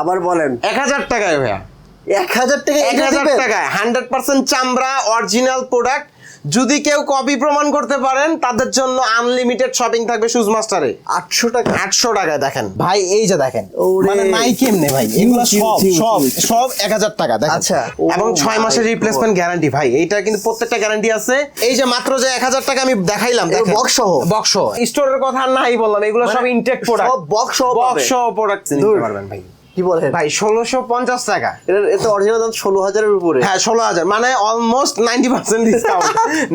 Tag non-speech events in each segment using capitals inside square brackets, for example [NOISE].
আবার বলেন। এক হাজার টাকায় ভাইয়া। এক হাজার টাকা এক হাজার টাকায় হান্ড্রেড পার্সেন্ট চামড়া অরিজিনাল প্রোডাক্ট যদি কেউ কপি প্রমাণ করতে পারেন তাদের জন্য আনলিমিটেড শপিং থাকবে শুজ মাস্টারে আটশো টাকা। আটশো টাকায় দেখেন। ভাই এই যে দেখেন মানে নাই কেমনে ভাই এগুলো সব সব সব এক হাজার টাকা দেখেন। আচ্ছা। এবং ছয় মাসের রিপ্লেসমেন্ট গ্যারান্টি ভাই এইটা কিন্তু প্রত্যেকটা গ্যারান্টি আছে। এই যে মাত্র যে এক হাজার টাকা আমি দেখাইলাম box সহ? বক্স স্টোরের কথা নাই বললাম এগুলো সব মানে ইনটেক প্রোডাক্ট সব box সহ বক্স সহ প্রোডাক্ট নিতে পারবেন ভাই। কি বলেন? ভাই ষোলোশো পঞ্চাশ টাকা। এটা এটা অরিজিনাল দাম ষোলো হাজারের উপরে। হ্যাঁ ষোলো হাজার মানে almost ninety percent discount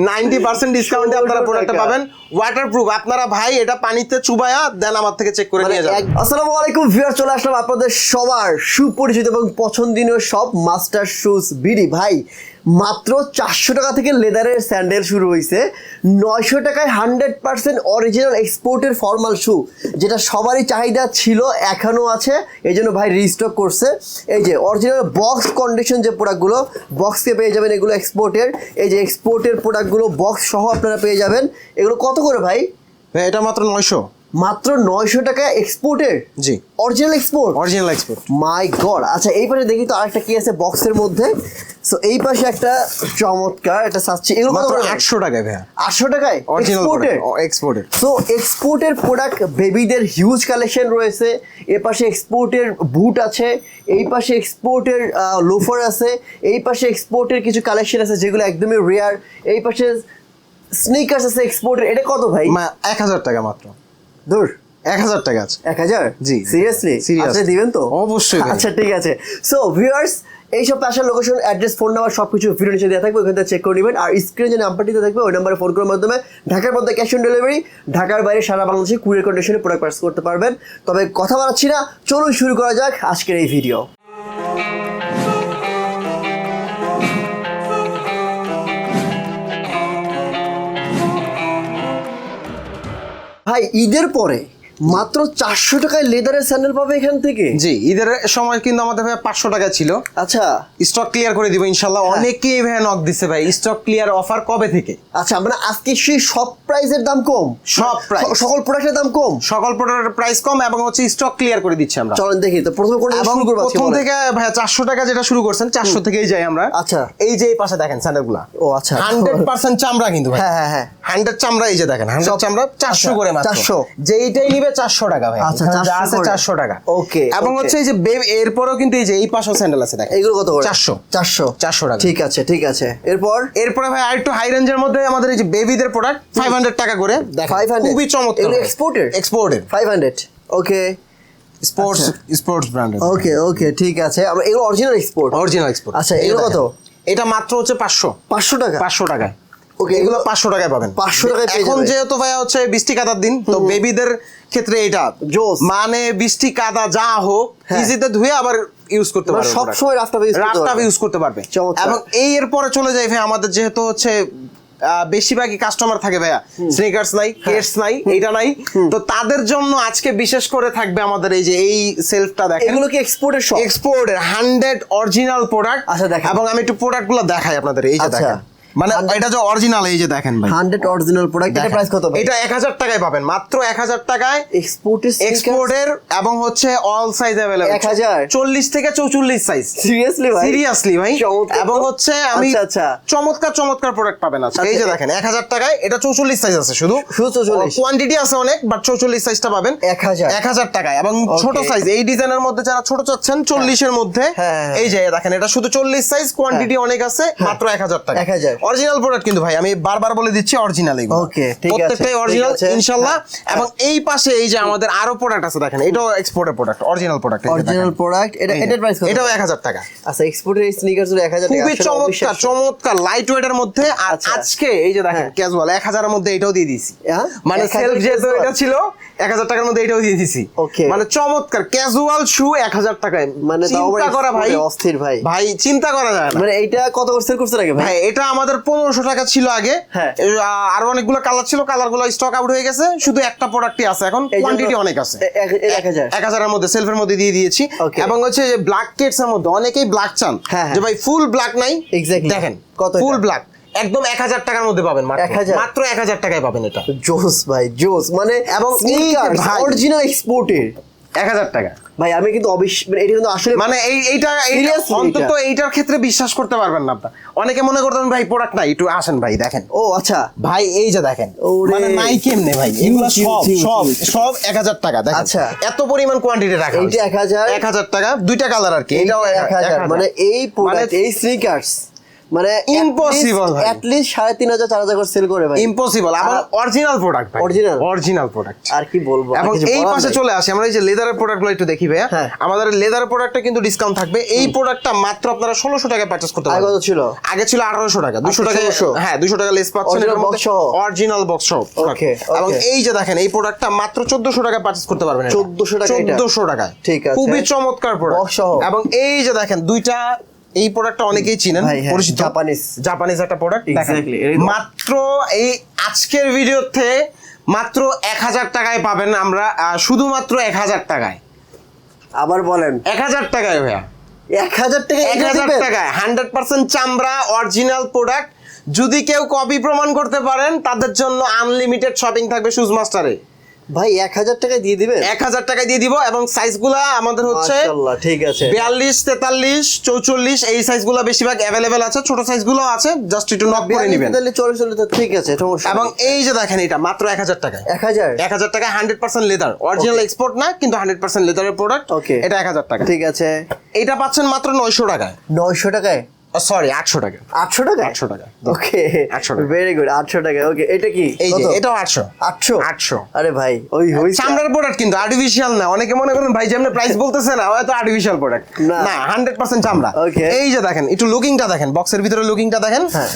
ninety percent ডিসকাউন্টে আপনারা প্রোডাক্টটা পাবেন। ওয়াটার প্রুফ আপনারা ভাই এটা পানিতে চুবায়া দেন আমার থেকে চেক করে মানে নিয়ে যাবেন। আসসালামু আলাইকুম ভিউয়ার চলে আসলাম আপনাদের সবার সুপরিচিত এবং পছন্দনীয় সব মাস্টার শুজ বিডি। ভাই মাত্র চারশো টাকা থেকে লেদারের স্যান্ডেল শুরু হয়েছে নয়শো টাকায় হান্ড্রেড পার্সেন্ট অরিজিনাল এক্সপোর্টের ফর্মাল শু, যেটা সবারই চাহিদা ছিল, এখনও আছে। এই জন্য ভাই রিস্টক করছে। এই যে অরিজিনাল বক্স কন্ডিশন যে প্রোডাক্টগুলো বক্সকে পেয়ে যাবেন এগুলো এক্সপোর্টের এই যে এক্সপোর্টের প্রোডাক্টগুলো বক্স সহ আপনারা পেয়ে যাবেন। এগুলো কত করে ভাই, এটা মাত্র নয়শো। মাত্র নয়শো টাকা এক্সপোর্টের জি। Original export original export my god আচ্ছা এই পাশে দেখি তো আরেকটা কি আছে বক্সের মধ্যে। সো এই পাশে একটা চমৎকার এটা সাচ্ছি এগুলো কত মাত্র করে? আটশো টাকায় ভাইয়া। আটশো টাকায়? অরিজিনাল এক্সপোর্টের এক্সপোর্টের সো এক্সপোর্টের প্রোডাক্ট বেবিদের হিউজ কালেকশন রয়েছে। এ পাশে এক্সপোর্টের বুট আছে। এই পাশে এক্সপোর্টের লোফার আছে। এই পাশে এক্সপোর্টের কিছু কালেকশন আছে যেগুলো একদমই রেয়ার এই পাশে স্নিকার্স আছে এক্সপোর্টের এটা কত ভাই? এক হাজার টাকা মাত্র। দূর এক হাজার টাকা আছে। এক হাজার? জি। সিরিয়াসলি. আচ্ছা দিবেন তো? অবশ্যই আচ্ছা ঠিক আছে। সো ভিউয়ার্স এইসব আসার লোকেশন অ্যাড্রেস ফোন নাম্বার সব কিছু ভিডিও নিচে দেওয়া থাকবে ওখান থেকে চেক করে নেবেন। আর স্ক্রিনে যে নাম্বারটিতে থাকবে ওই নাম্বারে ফোন করার মাধ্যমে ঢাকার মধ্যে ক্যাশ অন ডেলিভারি ঢাকার বাইরে সারা বাংলাদেশে কুরিয়ার কন্ডিশনে প্রোডাক্ট পার্স করতে পারবেন। তবে কথা বাড়াচ্ছি না চলুন শুরু করা যাক আজকের এই ভিডিও ভাই ঈদের পরে মাত্র চারশো টাকায় লেদারের স্যান্ডেল পাবে এখান থেকে? জি ঈদের সময় কিন্তু আমাদের ভাই পাঁচশো টাকা ছিল। আচ্ছা। স্টক ক্লিয়ার করে দিব ইনশাল্লাহ। হ্যাঁ। অনেকেই ভাই নক দিছে ভাই। স্টক ক্লিয়ার অফার কবে থেকে? আচ্ছা মানে আজকে সেই সব প্রাইসের দাম কম? সব price। স- সকল প্রোডাক্টের দাম কম? সকল প্রোডাক্টের প্রাইস কম এবং হচ্ছে স্টক ক্লিয়ার করে দিচ্ছি আমরা। চলেন দেখি তো প্রথমে কোন এবং শুরু করব প্রথম থেকে ভাইয়া চারশো টাকা যেটা শুরু করছেন চারশো থেকেই যাই আমরা। আচ্ছা। এই যে এই পাশে দেখেন স্যান্ডেলগুলা ও আচ্ছা। হান্ড্রেড পার্সেন্ট চামড়া কিন্তু ভাই। হ্যাঁ হ্যাঁ হ্যাঁ। হান্ড্রেড চামড়া এই যে দেখেন হান্ড্রেড সব- চামড়া চারশো আচ্ছা, করে মাত্র। 400 যেইটাই নিবে চারশো টাকা ভাই। আচ্ছা, 400 আছে চারশো টাকা। Okay, এবং হচ্ছে এই যে বেব এরপরও কিন্তু এই যে এই পাশেও স্যান্ডেল আছে দেখেন। এগুলো কত করে? চারশো। চারশো। 400 টাকা। ঠিক আছে ঠিক আছে। এরপর? এরপরে ভাই আরেকটু হাই রেঞ্জের মধ্যে আমাদের এই যে বেবিদের প্রোডাক্ট ফাইভ হান্ড্রেড টাকা করে দেখেন। 500 খুবই চমৎকার এগুলো? এক্সপোর্টের five hundred okay. Sports. Sports ব্র্যান্ডের ওকে ওকে ঠিক আছে। আমরা এগুলো অরিজিনাল এক্সপোর্ট অরিজিনাল এক্সপোর্ট আচ্ছা, এগুলো কত? এটা মাত্র হচ্ছে পাঁচশো। পাঁচশো টাকা? পাঁচশো টাকায়। ওকে এগুলো পাঁচশো টাকায় পাবেন। 500 টাকায় এখন যেহেতু ভাইয়া হচ্ছে বৃষ্টি কাদার দিন তো বেবিদের ক্ষেত্রে এটা জোস। মানে বৃষ্টি কাদা যা হোক হ্যাঁ। ইজিতে ধুয়ে আবার ইউজ করতে পারবে সব সময় করতে রাফটাফ ইউজ করতে পারবে। এবং এই এরপরে চলে যায় ভাই আমাদের যেহেতু হচ্ছে বেশিরভাগই কাস্টমার থাকে ভাইয়া। স্নিকার্স নাই হ্যাঁ। কেটস নাই এইটা নাই। তো তাদের জন্য আজকে বিশেষ করে থাকবে আমাদের এই যে এই সেলফটা দেখেন। এগুলো কি এক্সপোর্টের সব এক্সপোর্টের হান্ড্রেড অরিজিনাল প্রোডাক্ট আচ্ছা, দেখান। এবং আমি একটু প্রোডাক্টগুলো দেখাই আপনাদের এই যে আচ্ছা। দেখেন। মানে এটা যে অরিজিনাল এই যে দেখেন ভাই। হান্ড্রেড অরিজিনাল প্রোডাক্ট এটা প্রাইস কত এটা এক হাজার টাকায় পাবেন মাত্র এক হাজার টাকায় এক্সপোর্টের এক্সপোর্টের এবং হচ্ছে অল সাইজ অ্যাভেলেবল 1000? চল্লিশ থেকে চৌচল্লিশ সাইজ সিরিয়াসলি ভাই? সিরিয়াসলি ভাই। এবং হচ্ছে আমি আচ্ছা, আচ্ছা। চমৎকার চমৎকার প্রোডাক্ট পাবেন আজকে। এই যে আচ্ছা, দেখেন এক হাজার টাকায় এটা চৌচল্লিশ সাইজ আছে শুধু। শুধু 44? কোয়ান্টিটি আছে অনেক বাট চৌচল্লিশ সাইজটা পাবেন। 1000 এক হাজার টাকায়। এবং ছোট সাইজ এই ডিজাইনের মধ্যে যারা ছোট চাচ্ছেন চল্লিশের মধ্যে হ্যাঁ, হ্যাঁ। এই যে দেখেন এটা শুধু চল্লিশ সাইজ কোয়ান্টিটি অনেক আছে মাত্র এক হাজার টাকা 1000 অরিজিনাল প্রোডাক্ট কিন্তু ভাই আমি বারবার বলে দিচ্ছি অরিজিনাল এগুলো। Okay, ঠিক আছে, প্রত্যেকটাই অরিজিনাল আছে। ইনশাল্লাহ। হ্যাঁ, এবং এই পাশে এই যে আমাদের আরও প্রোডাক্ট আছে দেখেন এটাও এক্সপোর্টের product original product original product এটা এটার প্রাইস কত? এটাও এক হাজার টাকা। আচ্ছা এক্সপোর্টের স্নিকার্সগুলো 1000 টাকা। খুবই চমৎকার চমৎকার লাইট ওয়েটের মধ্যে। আর আচ্ছা। আজকে এই যে দেখেন হ্যাঁ। ক্যাজুয়াল এক হাজারের মধ্যে এটাও দিয়ে দিয়েছি। হ্যাঁ? মানে সেলফ casual? এটা ছিল এক হাজার টাকার মধ্যে এটাও দিয়ে Okay. মানে চমৎকার ক্যাজুয়াল শু এক হাজার টাকায়। মানে চিন্তা করা ভাই। অস্থির ভাই। ভাই চিন্তা করা যায় না। মানে এইটা কত সেল করছে ভাই? ভাই এটা আমাদের পনেরোশো টাকা ছিল আগে। হ্যাঁ। আরও অনেকগুলো কালার ছিল কালারগুলো স্টক আউট হয়ে গেছে। শুধু একটা প্রোডাক্টই আছে। এখন কোয়ান্টিটি অনেক আছে। এক- এক হাজার। এক হাজারের মধ্যে সেলফের মধ্যে দিয়ে দিয়েছি। এবং হচ্ছে যে ব্ল্যাক কেটস এর মধ্যে অনেকেই ব্ল্যাক চান। হ্যাঁ, হ্যাঁ। যে ভাই ফুল ব্ল্যাক নাই. দেখেন কত ফুল ব্ল্যাক একদম এক হাজার টাকার মধ্যে পাবেন মাত্র। 1000? মাত্র এক হাজার টাকায় পাবেন এটা। জোস ভাই জোস। মানে এবং এই অরিজিনাল এক্সপোর্টের এক হাজার টাকা। ভাই আমি কিন্তু মানে এটা কিন্তু আসলে মানে এই এইটা অন্তত এইটার ক্ষেত্রে বিশ্বাস করতে পারবেন না আপনার। অনেকে মনে করতেন ভাই প্রোডাক্ট নাই একটু আসেন ভাই দেখেন। ও আচ্ছা। ভাই এই যে দেখেন। মানে নাই কেমনে ভাই? এগুলো সব সব সব এক হাজার টাকা দেখেন। আচ্ছা। এত পরিমাণ কোয়ান্টিটি রাখা এইটা 1000 এক হাজার। টাকা দুইটা কালার আর কি। এটাও এক হাজার। মানে এই প্রোডাক্ট এই স্নিকার্স মানে Impossible ভাই। অ্যাটলিস্ট সাড়ে তিন হাজার চার হাজার করে সেল করে ভাই। ইম্পসিবল আবার original product Original? Original product আর কি বলব? এবং এই পাশে চলে আসি আমরা এই যে লেদারের প্রোডাক্টগুলো একটু দেখি ভাইয়া। হ্যাঁ। আমাদের লেদার প্রোডাক্টটা কিন্তু ডিসকাউন্ট থাকবে। এই প্রোডাক্টটা মাত্র আপনারা ষোলোশো টাকায় পারচেস করতে আগে পারবেন। কত ছিল? আগে ছিল আঠারোশো টাকা। দুশো টাকা 1600 হ্যাঁ দুশো টাকা লেস পাচ্ছেন? অরিজিনাল বক্স সহ? এবং এই যে দেখেন এই প্রোডাক্টটা মাত্র চোদ্দশো টাকা পারচেস করতে পারবেন 1400 টাকা? চোদ্দশো টাকায়। ঠিক আছে। খুবই চমৎকার প্রোডাক্ট এবং এই যে দেখেন দুইটা এই প্রোডাক্টটা অনেকেই চিনেন হ্যাঁ, পরিচিত। Japanese। জাপানিজ একটা প্রোডাক্ট। মাত্র এই আজকের ভিডিওতে মাত্র এক হাজার টাকায় পাবেন আমরা শুধুমাত্র এক হাজার টাকায়। আবার বলেন। এক হাজার টাকায় ভাইয়া। এক হাজার টাকা এক হাজার টাকায় হান্ড্রেড পার্সেন্ট চামড়া অরিজিনাল প্রোডাক্ট যদি কেউ কপি প্রমাণ করতে পারেন তাদের জন্য আনলিমিটেড শপিং থাকবে শুজ মাস্টারে ভাই এক হাজার টাকায় দিয়ে দিবেন? এক হাজার টাকায় দিয়ে দিব এবং সাইজগুলা আমাদের হচ্ছে ঠিক আছে। বিয়াল্লিশ তেতাল্লিশ চৌচল্লিশ এই সাইজগুলো বেশিরভাগ অ্যাভেলেবেল আছে ছোট সাইজগুলো আছে জাস্ট একটু নক করে নেবেন। তাহলে চলে চলে ঠিক আছে এবং এই যে দেখেন এটা মাত্র এক হাজার টাকায়। এক হাজার? এক হাজার টাকা hundred percent leather original export না কিন্তু হান্ড্রেড পার্সেন্ট লেদারের প্রোডাক্ট Okay. এটা এক হাজার টাকা ঠিক আছে। এটা পাচ্ছেন মাত্র নয়শো টাকায়। নয়শো টাকায়? সরি আটশো টাকা। আটশো টাকা? আটশো টাকা ওকে 800 টাকা। ভেরি গুড আটশো টাকা ওকে এটা কি? এই যে? এটাও আটশো। আটশো? আটশো। আরে ভাই ওই হইছে চামড়ার প্রোডাক্ট কিন্তু আর্টিফিশিয়াল না। অনেকে মনে করেন ভাই যেমন প্রাইস বলতেছে না হয়তো আর্টিফিশিয়াল প্রোডাক্ট না। হান্ড্রেড পার্সেন্ট চামড়া। Okay. এই যে দেখেন একটু লুকিংটা দেখেন বক্সের ভিতরে লুকিংটা দেখেন। হ্যাঁ।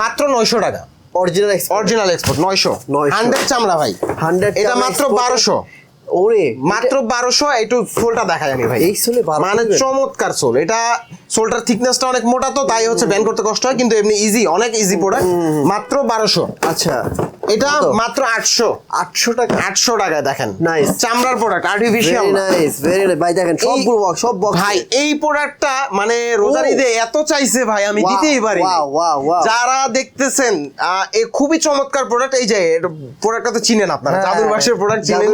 মাত্র নয়শো টাকা। অরিজিনাল অরিজিনাল এক্সপোর্ট নয়শো। 900 হান্ড্রেড চামড়া ভাই। 100 এটা মাত্র বারোশো। ওরে মাত্র বারোশো একটু সোলটা দেখা যায়নি ভাই। এই সোলে মানে চমৎকার সোল এটা সোলটার থিকনেসটা অনেক মোটা তো তাই হচ্ছে ব্যান করতে কষ্ট হয় কিন্তু এমনি ইজি অনেক ইজি প্রোডাক্ট মাত্র বারোশো। আচ্ছা। এটা মাত্র আটশো। আটশো টাকা। আটশো টাকায় দেখেন। Nice. চামড়ার product artificial nice very nice ভাই দেখেন সবগুলো বক্স সব বক্স ভাই এই প্রোডাক্টটা মানে রোজার। ঈদে এত চাইছে ভাই আমি দিতেই পারি. যারা দেখতেছেন এ খুবই চমৎকার প্রোডাক্ট এই যে প্রোডাক্টটা তো চিনেন আপনারা হ্যাঁ, জাদুর বাক্সের প্রোডাক্ট চিনেন।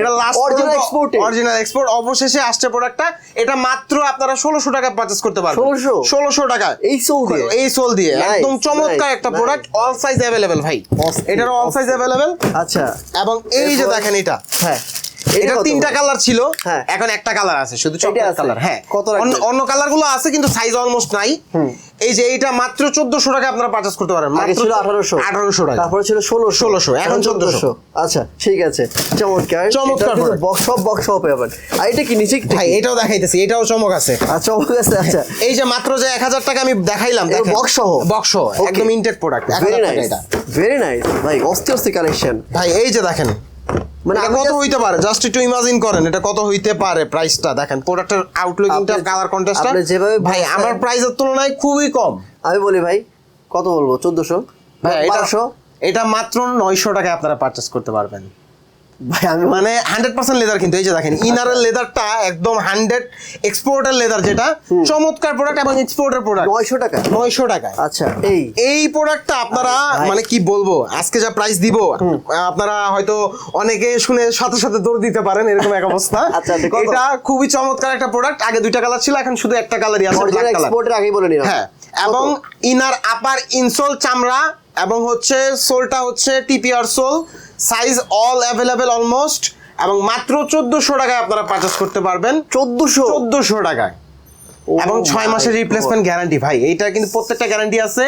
এটা last Original exported। Original export অবশেষে আসছে প্রোডাক্টটা এটা মাত্র আপনারা ষোলোশো টাকা পারচেস করতে পারবেন। 1600? ষোলোশো টাকা। এই সোল দিয়ে? এই সোল দিয়ে। একদম চমৎকার একটা প্রোডাক্ট অল সাইজ অ্যাভেলেবেল ভাই। অস্থির, এটার অল সাইজ অ্যাভেলেবেল আচ্ছা। এবং এই যে দেখেন এটা। হ্যাঁ। এটা তিনটা? কালার ছিল। হ্যাঁ। এখন একটা কালার আছে শুধু চকলেট কালার হ্যাঁ। কত অন্য- কালারগুলো আছে কিন্তু সাইজ অলমোস্ট নাই। এই যে এইটা মাত্র চোদ্দশো টাকা আপনারা পারচেস করতে পারেন। আগে ছিল আঠারোশো। আঠারোশো টাকা। তারপরে ছিল ষোলোশো। 1600, এখন 1400 আচ্ছা ঠিক আছে। চমৎকার। চমৎকার। বক্স সব বক্স সব পাবেন আর এটা কি নিচে ভাই এটাও দেখাইতেছি এটাও চমক আছে। আচ্ছা চমক আছে আচ্ছা। এই যে মাত্র যে এক হাজার টাকা আমি দেখাইলাম দেখেন। সহ? Box Okay. একদম intact product very nice very nice ভাই অস্থি অস্থি কালেকশন ভাই এই যে দেখেন মানে কত হইতে পারে? জাস্ট একটু ইমাজিন করেন এটা কত হইতে পারে প্রাইসটা দেখেন প্রোডাক্টের আউটলুকিংটা কালার কন্ট্রাস্টটা আপনি যেভাবে ভাই আমার প্রাইসের তুলনায় খুবই কম। আমি বলি ভাই কত বলব? চোদ্দশো? ভাই এটা এটা মাত্র নয়শো টাকায় আপনারা পারচেস করতে পারবেন। ভাই আমি মানে হান্ড্রেড পার্সেন্ট লেদার কিন্তু এই যে দেখেন ইনারের লেদারটা একদম হান্ড্রেড এক্সপোর্টের লেদার যেটা চমৎকার প্রোডাক্ট এবং এক্সপোর্টের প্রোডাক্ট নয়শো টাকা। নয়শো টাকায়। আচ্ছা এই। এই প্রোডাক্টটা আপনারা মানে কি বলব আজকে যা প্রাইস দিব আপনারা হয়তো অনেকে শুনে সাথে সাথে দৌড় দিতে পারেন এরকম এক অবস্থা। [LAUGHS] আচ্ছা, আচ্ছা? এটা খুবই চমৎকার একটা প্রোডাক্ট আগে দুইটা কালার ছিল এখন শুধু একটা কালারই আছে এক্সপোর্টের আগেই বলে নিলাম। হ্যাঁ? এবং ইনার আপার ইনসোল চামড়া এবং হচ্ছে সোলটা হচ্ছে TPR sole size all available almost এবং মাত্র চোদ্দশো টাকায় আপনারা পারচেস করতে পারবেন। চোদ্দশো? চোদ্দশো টাকায়। এবং ছয় মাসের রিপ্লেসমেন্ট গ্যারান্টি ভাই এইটা কিন্তু প্রত্যেকটা গ্যারান্টি আছে।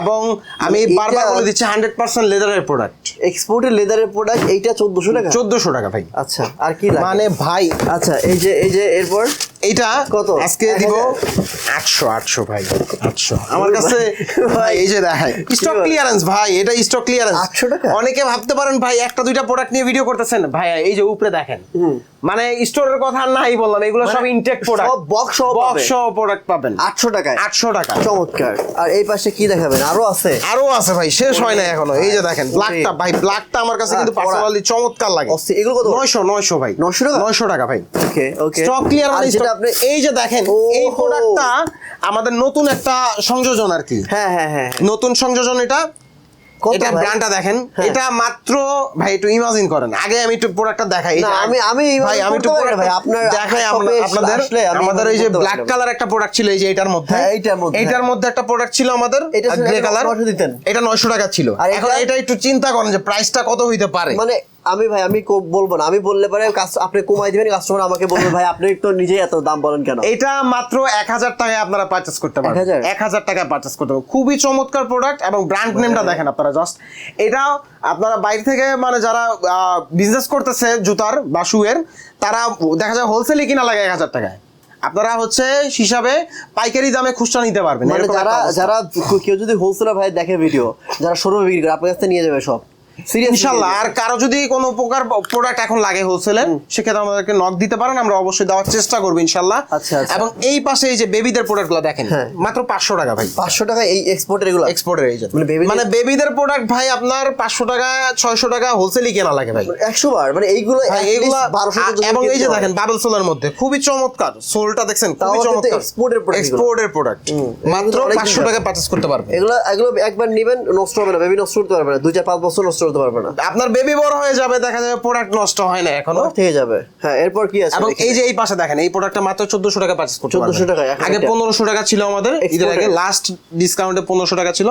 এবং আমি বারবার বলে দিচ্ছি হান্ড্রেড পার্সেন্ট লেদারের প্রোডাক্ট এক্সপোর্টের লেদারের প্রোডাক্ট এইটা চোদ্দশো টাকা? চোদ্দশো টাকা ভাই। আচ্ছা আর কি মানে ভাই আচ্ছা এই যে এই যে এরপর? এইটা কত? আজকে দিব? আটশো আটশো ভাই। আটশো। আমার কাছে ভাই। এই যে দেখায় স্টক ক্লিয়ারেন্স ভাই এটা স্টক ক্লিয়ারেন্স 800 টাকা? অনেকে ভাবতে পারেন ভাই একটা দুইটা প্রোডাক্ট নিয়ে ভিডিও করতেছেন। ভাই এই যে উপরে দেখেন। মানে স্টোরের কথা নাই বললাম এগুলো সব ইনটেক প্রোডাক্ট সব box সহ বক্স। সহ প্রোডাক্ট পাবেন। আটশো টাকায়? আটশো টাকা। চমৎকার। আর এই পাশে কি দেখাবেন? আরও আছে? আরও আছে ভাই শেষ হয় না এখনও। এই যে দেখেন। ব্ল্যাকটা ভাই ব্ল্যাকটা আমার কাছে কিন্তু পার্সোনালি চমৎকার লাগে। এগুলো কত? নয়শো নয়শো ভাই। 900 টাকা? নয়শো টাকা ভাই। ওকে ওকে স্টক ক্লিয়ার আপনি এই যে দেখেন এই প্রোডাক্টটা আমাদের নতুন একটা সংযোজন আর কি। হ্যাঁ হ্যাঁ হ্যাঁ। নতুন সংযোজন এটা। এটা ব্র্যান্ডটা দেখেন। হ্যাঁ। এটা মাত্র ভাই একটু ইমাজিন করেন। আগে আমি একটু প্রোডাক্টটা দেখাই। আমি- আমি ভাই আমি একটু ভাই, আপনার দেখাই আপনাদের। আমাদের এই যে ব্ল্যাক কালার একটা প্রোডাক্ট ছিল এই যে এটার মধ্যে। হ্যাঁ, এইটার মধ্যে, এইটার হ্যাঁ। মধ্যে একটা প্রোডাক্ট ছিল আমাদের গ্রে কালার 900 এটা 900 টাকা ছিল। আর এখন এটা- এটা একটু চিন্তা করেন যে প্রাইসটা কত হইতে পারে। মানে আমি ভাই আমি বলব না। আমি বললে পরে আপনি কমাই দিবেন কাস্টমার আমাকে বলবে ভাই আপনি তো নিজেই এত দাম বলেন কেন? এটা মাত্র এক হাজার টাকায় আপনারা পারচেস করতে পারবেন। 1000? এক হাজার টাকায় পারচেস করতে পারবেন। খুবই চমৎকার প্রোডাক্ট এবং ব্র্যান্ড নেমটা দেখেন আপনারা জাস্ট এটা আপনারা বাইরে থেকে মানে যারা বিজনেস করতেছে জুতার বা শুয়ের তারা দেখা যায় হোলসেলে কিনা লাগে এক হাজার টাকায়। আপনারা হচ্ছে হিসাবে পাইকারি দামে খুচরা নিতে পারবেন মানে যারা যারা কেউ যদি হোলসেলার ভাই দেখে ভিডিও যারা শোরুমে বিক্রি করে আপনার কাছ নিয়ে যাবে সব। ইনশাল্লাহ আর কারও যদি কোনো প্রকার প্রোডাক্ট এখন লাগে হোলসেলের সেক্ষেত্রে আমাদেরকে নক দিতে পারেন আমরা অবশ্যই দেওয়ার চেষ্টা করব ইনশাল্লাহ। আচ্ছা, আচ্ছা। এবং এই পাশে এই যে বেবিদের প্রোডাক্টগুলো দেখেন হ্যাঁ। মাত্র পাঁচশো টাকা ভাই। পাঁচশো টাকা এই এক্সপোর্টের এগুলো? এক্সপোর্টের এই মানে মানে বেবিদের প্রোডাক্ট ভাই আপনার পাঁচশো টাকা ছয়শো টাকা হোলসেলই কেনা লাগে ভাই। একশো বার মানে এইগুলো এইগুলা এবং এই যে দেখেন বাবল সোলের মধ্যে খুবই চমৎকার। সোলটা দেখছেন খুবই চমৎকার। এক্সপোর্টের প্রোডাক্ট মাত্র পাঁচশো টাকা পারচেস করতে পারবেন। এগুলো এগুলো একবার নিবেন নষ্ট হবে না। বেবি নষ্ট করতে পারবে না। দুই চার পাঁচ বছর নষ্ট করতে পারবে না। আপনার বেবি বড় হয়ে যাবে দেখা যাবে প্রোডাক্ট নষ্ট হয় না এখনও। থেকে যাবে। হ্যাঁ এরপর কি আছে এবং এই যে এই পাশে দেখেন এই প্রোডাক্টটা মাত্র চোদ্দশো টাকা পারচেস করতে 1400 1400 টাকা, আগে এটা। পনেরোশো টাকা ছিল আমাদের ঈদের আগে লাস্ট ডিসকাউন্টে পনেরোশো টাকা ছিল।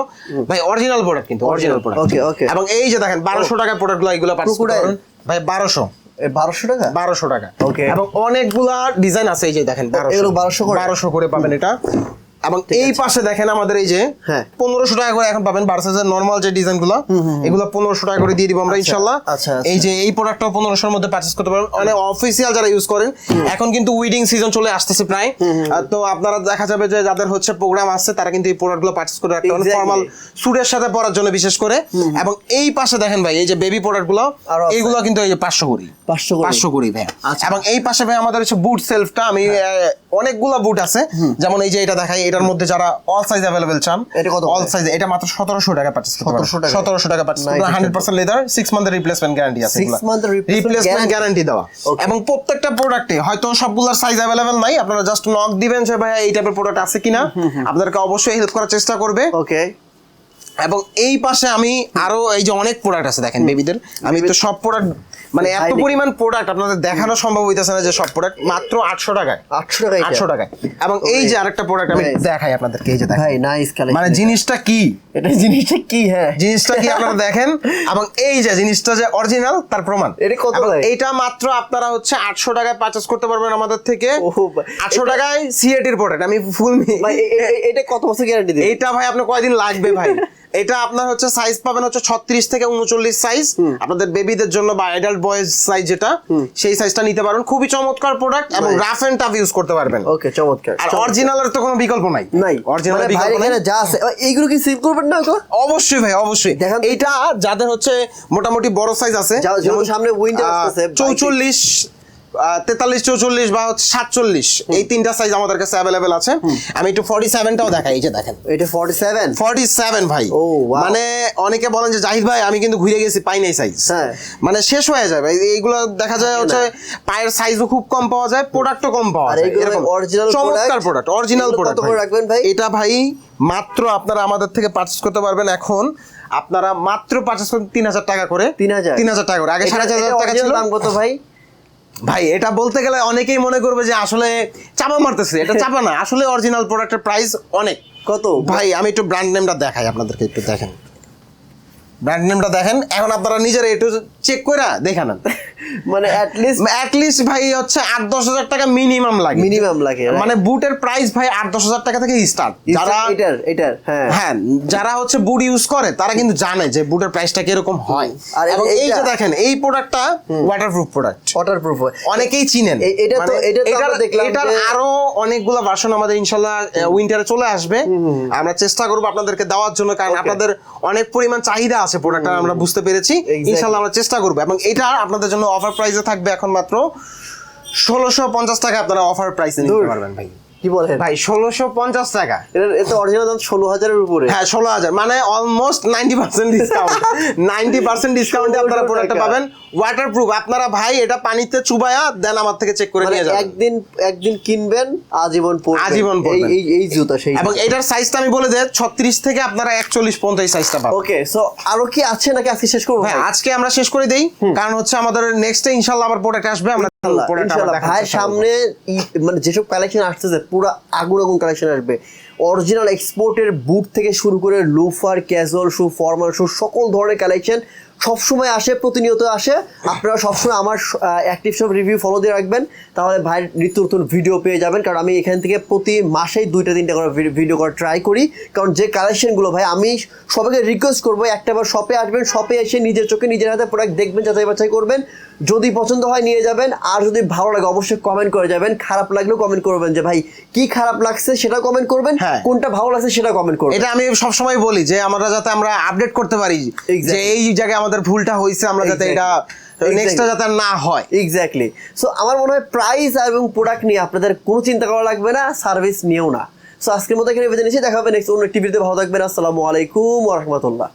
ভাই অরিজিনাল প্রোডাক্ট কিন্তু অরিজিনাল প্রোডাক্ট ওকে okay. এবং এই যে দেখেন বারোশো টাকা প্রোডাক্টগুলো এগুলো Crocodile? পারবেন। ভাই বারোশো। বারোশো টাকা? বারোশো টাকা. এবং অনেকগুলা ডিজাইন আছে এই যে দেখেন 1200? বারোশো করে পাবেন এটা। এবং এই পাশে দেখেন আমাদের এই যে হ্যাঁ। পনেরোশো টাকা করে এখন পাবেন ভার্সেসের নর্মাল যে ডিজাইনগুলো এগুলো পনেরোশো টাকা করে দিয়ে দিব আমরা ইনশাল্লাহ আচ্ছা, আচ্ছা। এই যে এই প্রোডাক্টটা পনেরোশোর মধ্যে পারচেস করতে পারবেন। অনেক অফিসিয়াল যারা ইউজ করেন এখন কিন্তু উইডিং সিজন চলে আসতেছে প্রায়। তো আপনারা দেখা যাবে যে যাদের হচ্ছে প্রোগ্রাম আসছে তারা কিন্তু এই প্রোডাক্টগুলো পারচেস করে রাখতে পারেন ফর্মাল স্যুটের সাথে পরার জন্য বিশেষ করে। এবং এই পাশে দেখেন ভাই এই যে বেবি প্রোডাক্টগুলো আরও আছে। এইগুলো কিন্তু এই যে পাঁচশো করি। পাঁচশো করে। করি ভাই আচ্ছা। এবং এই পাশে ভাই আমাদের হচ্ছে বুট সেলফটা আমি আহ, অনেকগুলা বুট আছে। যেমন এই যে এটা দেখাই এটার মধ্যে যারা অল সাইজ অ্যাভেলেবেল চান এটা কত অল সাইজ এটা মাত্র সতেরোশো টাকা পারচেস 1700 টাকা? সতেরোশো টাকা পারচেস করতে Nice, হান্ড্রেড লেদার 6 মান্থের রিপ্লেসমেন্ট গ্যারান্টি আছে 6 মান্থের রিপ্লেসমেন্ট গ্যারান্টি দেওয়া. এবং প্রত্যেকটা প্রোডাক্টে হয়তো সবগুলোর সাইজ অ্যাভেলেবেল নাই আপনারা জাস্ট নক দিবেন যে ভাই এই টাইপের প্রোডাক্ট আছে কিনা। আপনাদেরকে অবশ্যই হেল্প করার চেষ্টা করবে। ওকে এবং এই পাশে আমি আরও এই যে অনেক প্রোডাক্ট আছে দেখেন বেবিদের আমি তো সব প্রোডাক্ট মানে এত পরিমাণ প্রোডাক্ট আপনাদের দেখানো সম্ভব হইতেছে না যে সব প্রোডাক্ট মাত্র আটশো টাকায়। আটশো টাকায় এটা? আটশো টাকায়। এবং এই যে আরেকটা প্রোডাক্ট আমি দেখাই আপনাদেরকে এই যে দেখেন। ভাই নাইস মানে জিনিসটা কি? এটা জিনিসটা কি হ্যাঁ। জিনিসটা কি আপনারা দেখেন? এবং এই যে জিনিসটা যে অরিজিনাল তার প্রমাণ। এটা কত? এইটা মাত্র আপনারা হচ্ছে আটশো টাকায় পারচেস করতে পারবেন আমাদের থেকে। আটশো এটা- টাকায় সিএটির প্রোডাক্ট আমি ফুল এটা কত বছর গ্যারান্টি দিবে এইটা ভাই আপনার কয়দিন লাগবে ভাই? এটা আপনার হচ্ছে সাইজ পাবেন হচ্ছে ছত্রিশ থেকে উনচল্লিশ সাইজ আপনাদের বেবিদের জন্য বা অ্যাডাল্ট বয়েজ সাইজ যেটা সেই সাইজটা নিতে পারবেন। খুবই চমৎকার প্রোডাক্ট এবং. রাফ এন্ড টাফ ইউজ করতে পারবেন। ওকে চমৎকার আর। অরিজিনালের তো কোনো বিকল্প নাই। নাই। অরিজিনাল মানে বিকল্প নাই। যা আছে এইগুলো কি সেভ করবেন না তো অবশ্যই ভাই অবশ্যই। দেখান তো। এইটা যাদের হচ্ছে মোটামুটি বড় সাইজ আছে যেমন সামনে winter আছে চৌচল্লিশ তেতাল্লিশ চৌচল্লিশ বা হচ্ছে সাতচল্লিশ এই তিনটা সাইজ আমাদের কাছে অ্যাভেলেবেল আছে। আমি একটু ফর্টি সেভেনটাও দেখাই এই যে দেখেন। এটা ফর্টি সেভেন ফর্টি সেভেন ভাই wow. মানে অনেকে বলেন যে জাহিদ ভাই আমি কিন্তু ঘুরে গেছি পাই নাই সাইজ হ্যাঁ। মানে শেষ হয়ে যায় ভাই। এইগুলো দেখা যায় হচ্ছে পায়ের সাইজও খুব কম পাওয়া যায় প্রোডাক্টও কম পাওয়া যায় এরকম। original চমৎকার প্রোডাক্ট অরিজিনাল প্রোডাক্ট রাখবেন ভাই? এটা ভাই মাত্র আপনারা আমাদের থেকে পারচেস করতে পারবেন এখন। আপনারা মাত্র পারচেস করতে তিন হাজার টাকা করে। 3000 তিন হাজার টাকা করে। আগে সাড়ে চার হাজার টাকা ছিল। দাম কত ভাই? ভাই এটা বলতে গেলে অনেকেই মনে করবে যে আসলে চাপা মারতেছে। এটা চাপা না। আসলে অরিজিনাল প্রোডাক্টের প্রাইস অনেক। কত? ভাই আমি একটু ব্র্যান্ড নেমটা দেখাই আপনাদেরকে একটু দেখেন। ব্র্যান্ড নেমটা দেখেন। এখন আপনারা নিজেরা একটু চেক করে দেখে নেন। মানে অ্যাট অ্যাটলিস্ট ভাই হচ্ছে আট দশ হাজার টাকা মিনিমাম লাগে। মিনিমাম লাগে মানে বুটের প্রাইস ভাই আট দশ হাজার টাকা থেকে স্টার্ট যারা এটার এটার হ্যাঁ। হ্যাঁ যারা হচ্ছে বুট ইউজ করে তারা কিন্তু জানে যে বুটের প্রাইসটা কীরকম হয়। আর এই যে দেখেন এই প্রোডাক্টটা ওয়াটারপ্রুফ প্রোডাক্ট অনেকেই চিনেন। এটা তো- মানে এটা তো দেখলাম এটার আরও অনেকগুলো ভার্সন আমাদের ইনশাল্লাহ উইন্টারে চলে আসবে। আমরা চেষ্টা করব আপনাদেরকে দেওয়ার জন্য কারণ আপনাদের অনেক পরিমাণ চাহিদা আছে প্রোডাক্টটা আমরা বুঝতে পেরেছি. ইনশাল্লাহ আমরা চেষ্টা করব। এবং এটা আপনাদের জন্য অফার প্রাইসে থাকবে এখন মাত্র ষোলোশো পঞ্চাশ টাকা আপনারা অফার প্রাইসে নিতে পারবেন ভাই। কি বলেন? ভাই ষোলোশো পঞ্চাশ টাকা। এতে অরিজিনাল দাম ষোলো হাজারের উপরে। হ্যাঁ ষোলো হাজার মানে almost ninety percent discount ninety percent ডিসকাউন্টে আপনারা প্রোডাক্টটা পাবেন। ওয়াটার প্রুফ আপনারা ভাই এটা পানিতে চুবায়া দেন আমার থেকে চেক করে মানে নিয়ে যাবেন। একদিন একদিন কিনবেন আজীবন পরবেন আজীবন এই পরবেন। এই এই জুতা সেই এবং এটার সাইজটা আমি বলে দেয় ছত্রিশ থেকে আপনারা একচল্লিশ পর্যন্ত এই সাইজটা পাবেন। ওকে সো আরও কি আছে নাকি আজকে শেষ করব হ্যাঁ আজকে আমরা শেষ করে দেই। কারণ হচ্ছে আমাদের নেক্সট ইনশাল্লাহ আবার প্রোডাক্ট আসবে। আমরা ভাই সামনে মানে যেসব কালেকশন আসতেছে পুরো আগুন আগুন কালেকশন আসবে অরিজিনাল এক্সপোর্টের বুট থেকে শুরু করে loafer casual shoe formal shoe সকল ধরনের কালেকশন সবসময় আসে প্রতিনিয়ত আসে। আপনারা সবসময় আমার অ্যাক্টিভ সব রিভিউ ফলো দিয়ে রাখবেন। তাহলে ভাইয়ের নিত্য নতুন ভিডিও পেয়ে যাবেন। কারণ আমি এখান থেকে প্রতি মাসেই দুইটা তিনটা করে ভিডিও করার ট্রাই করি। কারণ যে কালেকশনগুলো ভাই আমি সবাইকে রিকোয়েস্ট করব একটা বার শপে আসবেন শপে এসে নিজের চোখে নিজের হাতে প্রোডাক্ট দেখবেন যাচাই বাছাই করবেন। যদি পছন্দ হয় নিয়ে যাবেন। আর যদি ভালো লাগে অবশ্যই কমেন্ট করে যাবেন। খারাপ লাগলেও কমেন্ট করবেন যে ভাই কি খারাপ লাগছে সেটা কমেন্ট করবেন। হ্যাঁ। কোনটা ভালো লাগছে সেটা কমেন্ট করবেন। এটা আমি সবসময় বলি যে আমরা যাতে আমরা আপডেট করতে পারি. যে এই জায়গায় আমাদের ভুলটা হয়েছে আমরা যাতে এটা. নেক্সটটা যাতে না হয়। এক্স্যাক্টলি সো আমার মনে হয় প্রাইস এবং প্রোডাক্ট নিয়ে আপনাদের কোনো চিন্তা করা লাগবে না সার্ভিস নিয়েও না। সো আজকের মতো এখানে বেঁধে নিচ্ছি দেখা হবে নেক্সট অন্য টিভিতে ভালো থাকবেন আসসালামু আলাইকুম ওরহমতুল্লাহ